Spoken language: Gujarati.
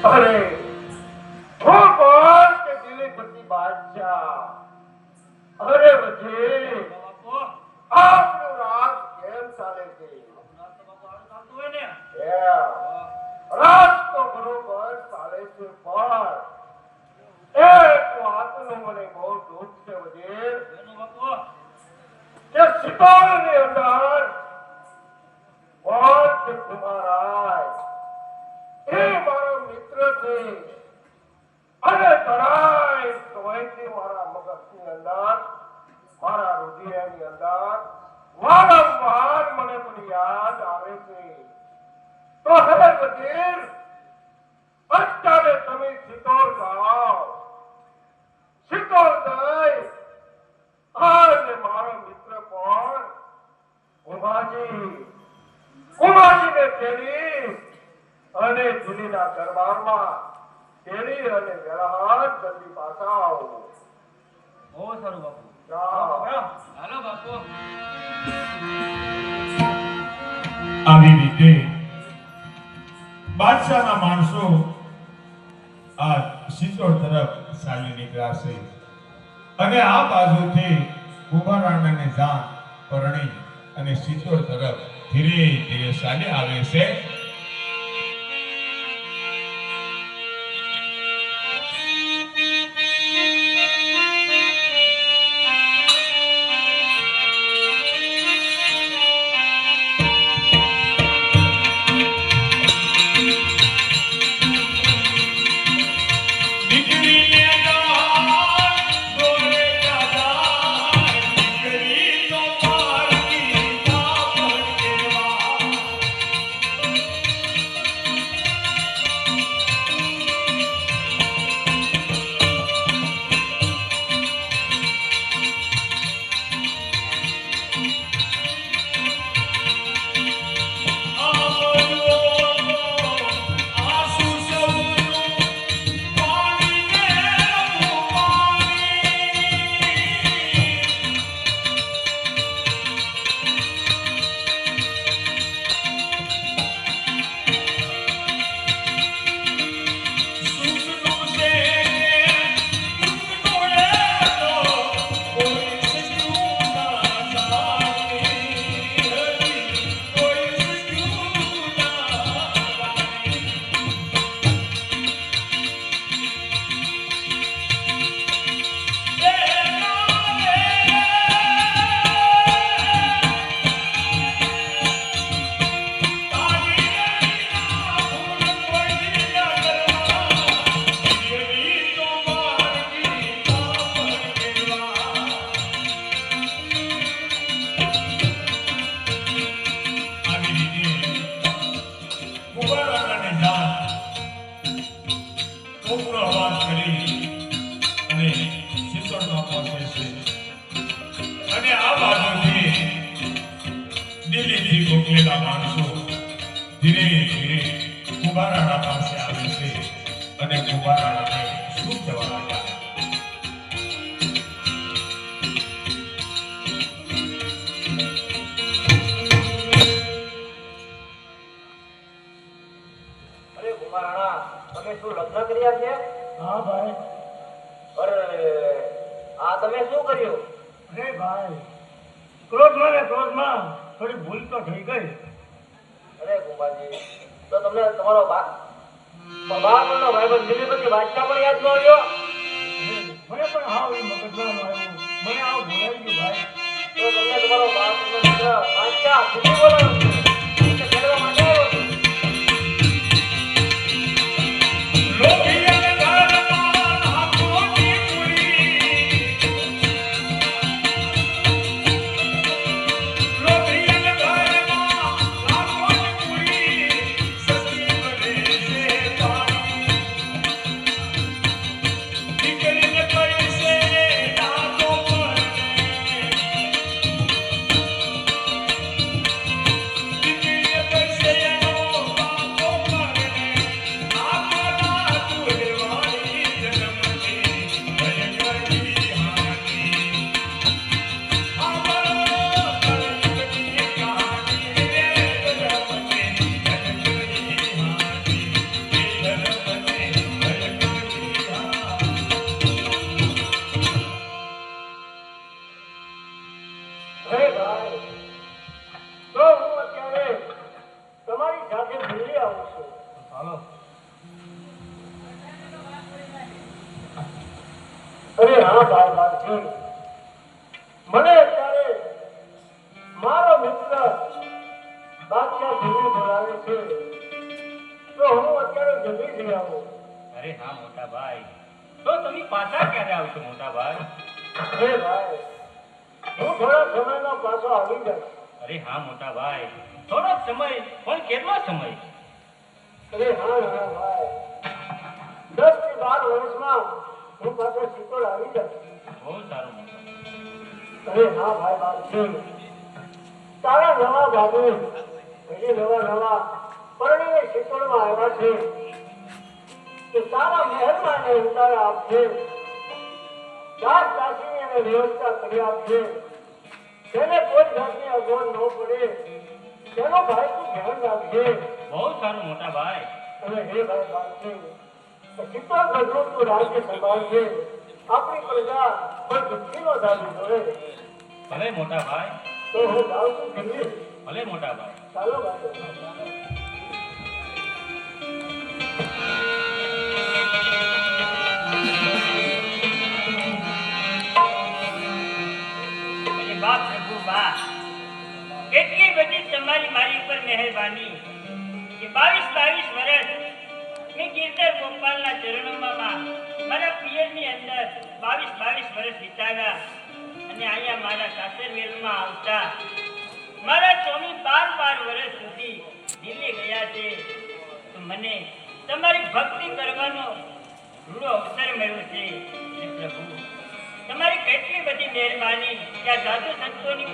અરે બરોબર ચાલે છે પણ મને બહુ દુઃખ છે બાપુ કે અંદર કોણ છે કુમારાય એ મારો મિત્ર છે અને ઘણાય સમયથી મારા મગજની અંદર મારા વારંવાર મને પણ યાદ આવે છે. તો હવે વજીર, અત્યારે તમે સિતોડ જાઓ. સિતોડ જાય. અને મારો મિત્ર કોણ? ઉમાજી. ઉમાજીને તેડી અને જુલીના દરબારમાં તેડી અને વેળાહાર જલ્દી પાછા આવો. બહુ સારું બાપુ. હાલો બાપુ. આવી રીતે બાદશાહના માણસો આ સિત્તોડ તરફ ચાલી નીકળ્યા છે અને આ બાજુથી કુંભારાણાને જાન પરણી અને સિત્તોડ તરફ ધીરે ધીરે ચાલી આવે છે. છે અને આ બાજુથી દિલ્હીથી મોકલેલા માણસો ધીરે ધીરે કુંભારાણા પાસે આવે છે અને કુંભારાણાને શું જવા લાગ્યા? તમે શું લગ્ન કર્યા છે? હા ભાઈ. અરે આ તમે શું કર્યું? અરે ભાઈ ક્રોધમાં ને ક્રોધમાં થોડી ભૂલ તો થઈ ગઈ. અરે ગોપાલજી તો તમને તમારો બા બાળપણનો ભાઈબંધ દિલીપતિ બાદશાહ પણ યાદ ન આવ્યો? મને પણ હાવ એ મગજમાં આવ્યું. મને આવું ભૂલાઈ ગયું ભાઈ. તો તમને તમારો બાપ મિત્ર બાદશાહ બોલો? બોલાવ્યો હે ભાઈ તો હું અત્યારે તમારી સાથે દિલ્હી આવું છું. હાલો. અરે હા ભાઈ ભાઈ મને અત્યારે મારો મિત્ર બાદશાહ દિલ્હી છે. તો હું અત્યારે જલ્દી જઈ આવું. અરે હા મોટા ભાઈ. તો તમે પાછા ક્યારે આવશો મોટા ભાઈ? અરે ભાઈ હું થોડા સમયમાં પાછો આવી જાય અરે હા મોટા ભાઈ. થોડો સમય પણ કેટલો સમય? અરે હા હા ભાઈ. દસથી બાર વર્ષમાં હું પાછો શીતળ આવી જાય બહુ સારું અરે હા ભાઈ બાપજી તારા નવા બાબુ હજી નવા નવા પરણીને શીતળમાં આવ્યા છે. કે તારા મહેલમાં ઉતારા આપશે દાસ રાખી અને વ્યવસ્થા કરી આપજે તેને કોઈ જાતની અગવડ ન પડે. તેનો ભાઈ તું ધ્યાન રાખજે બહુ સારું મોટા ભાઈ. અને હે ભાઈ બાપજી શીતળ ગઢનું તું રાજ્ય સંભાળજે આપણી પ્રજા કોઈ દુઃખી નો થવી જોઈએ ભલે મોટા ભાઈ. તો હું જાઉં છું ભલે મોટા ભાઈ. ચાલો ભાઈ મહેરબાની. કે બાવીસ બાવીસ વર્ષ મેં ગીરધર ગોપાલના ચરણોમાં મારા પિયરની અંદર બાવીસ બાવીસ વર્ષ વિતાવ્યા અને અહીંયા મારા સાસર વેલમાં આવતા મારા સ્વામી બાર બાર વર્ષ સુધી દિલ્હી ગયા છે. તો મને તમારી ભક્તિ કરવાનો રૂડો અવસર મળ્યો છે. પ્રભુ, તમારી કેટલી બધી મહેરબાની કે આ સાધુ સંતોની